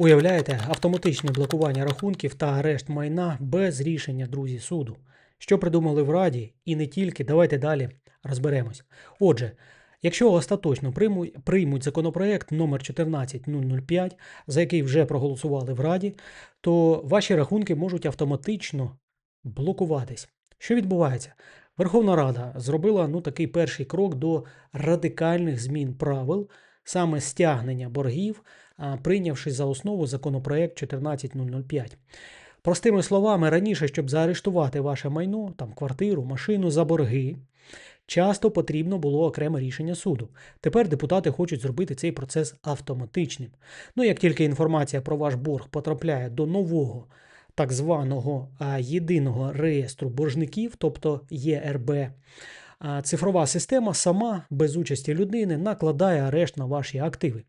Уявляєте, автоматичне блокування рахунків та арешт майна без рішення, друзі, суду. Що придумали в Раді, і не тільки, давайте далі розберемось. Отже, якщо остаточно приймуть, законопроект номер 14005, за який вже проголосували в Раді, то ваші рахунки можуть автоматично блокуватись. Що відбувається? Верховна Рада зробила ну, такий перший крок до радикальних змін правил, саме стягнення боргів, прийнявши за основу законопроект 14005. Простими словами, раніше, щоб заарештувати ваше майно, там квартиру, машину за борги, часто потрібно було окреме рішення суду. Тепер депутати хочуть зробити цей процес автоматичним. Ну, як тільки інформація про ваш борг потрапляє до нового так званого єдиного реєстру боржників, тобто ЄРБ, цифрова система сама без участі людини накладає арешт на ваші активи.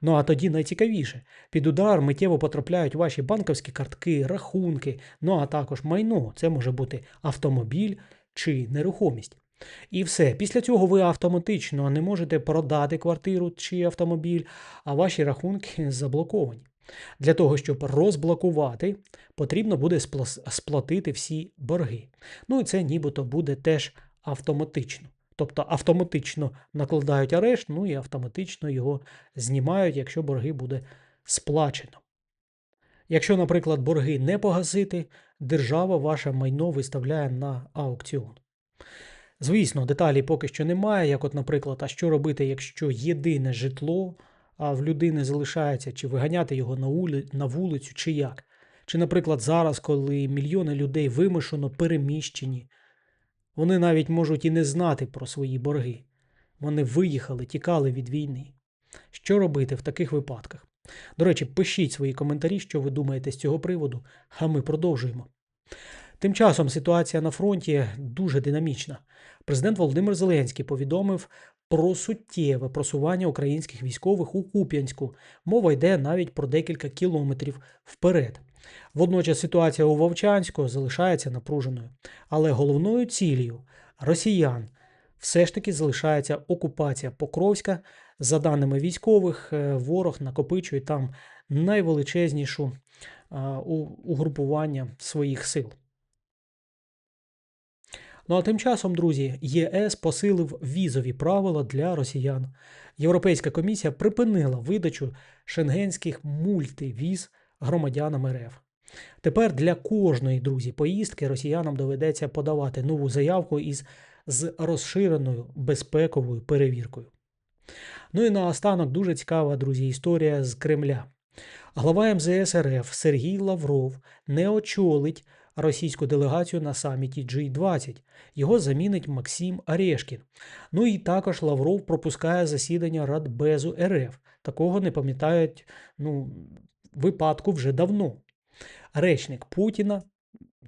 Ну а тоді найцікавіше, під удар миттєво потрапляють ваші банківські картки, рахунки, ну а також майно. Це може бути автомобіль чи нерухомість. І все. Після цього ви автоматично не можете продати квартиру чи автомобіль, а ваші рахунки заблоковані. Для того, щоб розблокувати, потрібно буде сплатити всі борги. Ну і це нібито буде теж автоматично. Тобто автоматично накладають арешт, ну і автоматично його знімають, якщо борги буде сплачено. Якщо, наприклад, борги не погасити, держава ваше майно виставляє на аукціон. Звісно, деталі поки що немає, як, от, наприклад, а що робити, якщо єдине житло в людини залишається, чи виганяти його на, ули... на вулицю, чи як. Чи, наприклад, зараз, коли мільйони людей вимушено переміщені, вони навіть можуть і не знати про свої борги. Вони виїхали, тікали від війни. Що робити в таких випадках? До речі, пишіть свої коментарі, що ви думаєте з цього приводу, а ми продовжуємо. Тим часом ситуація на фронті дуже динамічна. Президент Володимир Зеленський повідомив про суттєве просування українських військових у Куп'янську. Мова йде навіть про декілька кілометрів вперед. Водночас ситуація у Вовчанську залишається напруженою, але головною цілею росіян все ж таки залишається окупація Покровська. За даними військових, е, ворог накопичує там найвеличезнішу угрупування своїх сил. Ну а тим часом, друзі, ЄС посилив візові правила для росіян. Європейська комісія припинила видачу шенгенських мультивіз громадянам РФ. Тепер для кожної друзі поїздки росіянам доведеться подавати нову заявку із з розширеною безпековою перевіркою. Ну і наостанок дуже цікава, друзі, історія з Кремля. Глава МЗС РФ Сергій Лавров не очолить російську делегацію на саміті G20. Його замінить Максим Орешкін. Ну і також Лавров пропускає засідання Радбезу РФ. Такого не пам'ятають ну, випадку вже давно. Речник Путіна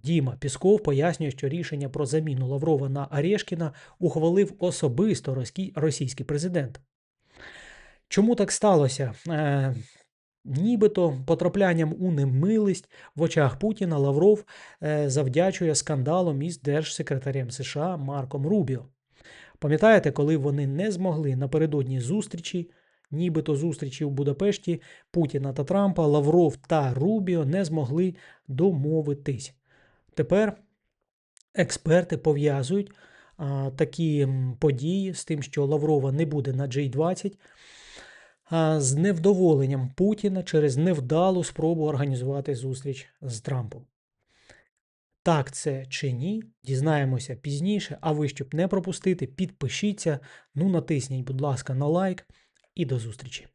Діма Пісков пояснює, що рішення про заміну Лаврова на Орешкіна ухвалив особисто російський- президент. Чому так сталося? Нібито потраплянням у немилість в очах Путіна Лавров е, завдячує скандалом із держсекретарем США Марком Рубіо. Пам'ятаєте, коли вони не змогли напередодні зустрічі, нібито зустрічі в Будапешті Путіна та Трампа, Лавров та Рубіо не змогли домовитись. Тепер експерти пов'язують такі події з тим, що Лаврова не буде на G20, а, з невдоволенням Путіна через невдалу спробу організувати зустріч з Трампом. Так це чи ні, дізнаємося пізніше. А ви, щоб не пропустити, підпишіться, ну натисніть, будь ласка, на лайк і до зустрічі.